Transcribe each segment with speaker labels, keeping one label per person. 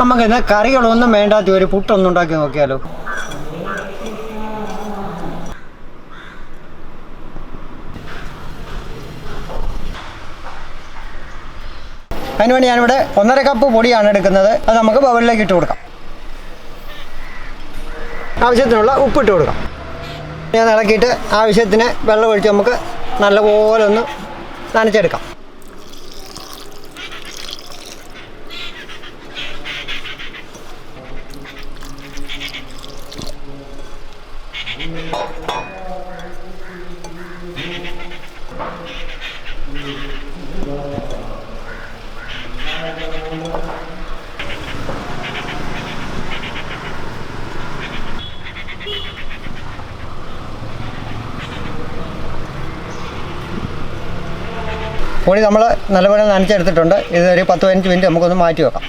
Speaker 1: നമുക്കിന്ന് കറികളൊന്നും വേണ്ടാത്ത ഒരു പുട്ടൊന്നും ഉണ്ടാക്കി നോക്കിയാലോ? അതിനുവേണ്ടി ഞാനിവിടെ ഒന്നര കപ്പ് പൊടിയാണ് എടുക്കുന്നത്. അത് നമുക്ക് ബവലിലേക്ക് ഇട്ട് കൊടുക്കാം. ആവശ്യത്തിനുള്ള ഉപ്പിട്ട് കൊടുക്കാം. ഞാൻ ഇളക്കിയിട്ട് ആവശ്യത്തിന് വെള്ളം ഒഴിച്ച് നമുക്ക് നല്ലപോലെ ഒന്ന് നനച്ചെടുക്കാം. പൊടി നമ്മൾ നല്ലപോലെ നനച്ചെടുത്തിട്ടുണ്ട്. ഇത് ഒരു പത്ത് പതിനഞ്ച് മിനിറ്റ് നമുക്കൊന്ന് മാറ്റി വെക്കാം.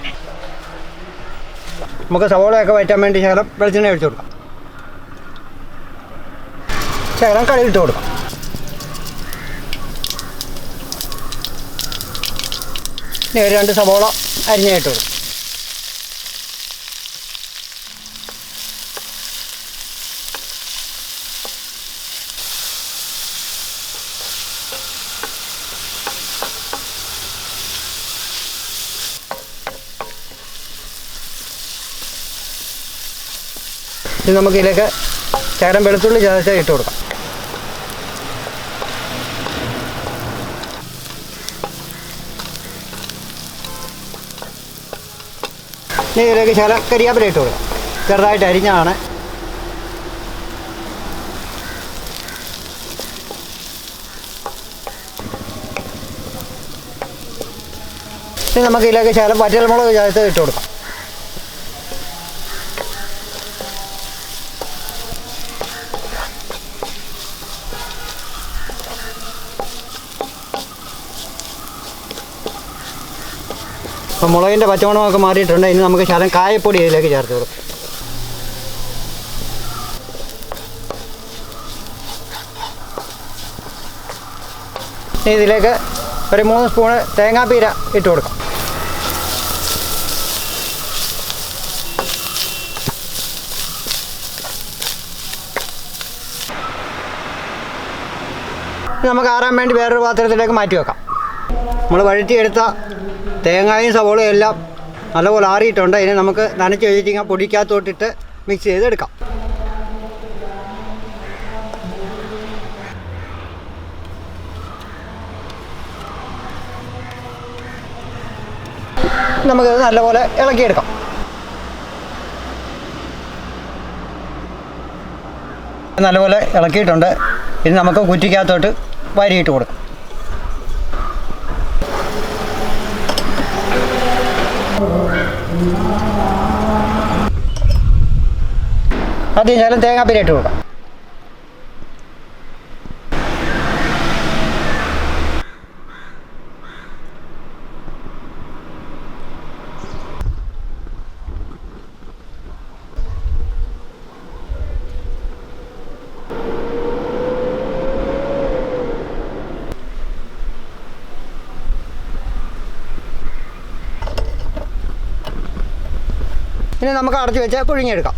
Speaker 1: നമുക്ക് സവോളയൊക്കെ വയറ്റാൻ വേണ്ടി ശകലം വെളിച്ചെണ്ണ ഒഴിച്ചു കൊടുക്കാം. ശകലം ഇട്ട് കൊടുക്കാം. ഒരു രണ്ട് സവോള അരിഞ്ഞായിട്ട് കൊടുക്കും. ഇനി നമുക്ക് ഇതിലേക്ക് ശകലം വെളുത്തുള്ളി ചതച്ച ഇട്ട് കൊടുക്കാം. ഇതിലേക്ക് ശകലം കരിയാപ്പില ഇട്ട് കൊടുക്കാം. ചെറുതായിട്ട് അരിഞ്ഞാണ് ഇനി നമുക്ക് ഇതിലേക്ക് ശകലം വറ്റൽമുളക് ചേർത്ത് ഇട്ട് കൊടുക്കാം. അപ്പോൾ മുളകിന്റെ പച്ചമണമൊക്കെ മാറിയിട്ടുണ്ട്. ഇനി നമുക്ക് ശകലം കായപ്പൊടി ഇതിലേക്ക് ചേർത്ത് കൊടുക്കും. ഇതിലേക്ക് ഒരു മൂന്ന് സ്പൂണ് തേങ്ങാപ്പീര ഇട്ട് കൊടുക്കാം. നമുക്ക് ആറാൻ വേണ്ടി വേറൊരു പാത്രത്തിലേക്ക് മാറ്റി വെക്കാം. നമ്മൾ വഴറ്റിയെടുത്ത തേങ്ങായും സവോളയും എല്ലാം നല്ലപോലെ ആറിയിട്ടുണ്ട്. ഇനി നമുക്ക് നനച്ച് വെച്ചിട്ട് പൊടിക്കകത്തോട്ടിട്ട് മിക്സ് ചെയ്തെടുക്കാം. നമുക്കത് നല്ലപോലെ ഇളക്കിയെടുക്കാം. നല്ലപോലെ ഇളക്കിയിട്ടുണ്ട്. ഇനി നമുക്ക് കുറ്റിക്കകത്തോട്ട് വാരിയിട്ട് കൊടുക്കാം. ആദ്യം ശകലം തേങ്ങാപ്പീര ഇട്ട് കൊടുക്കാം ഇനി നമുക്ക് അടച്ചു വെച്ച് പുഴുങ്ങിയെടുക്കാം.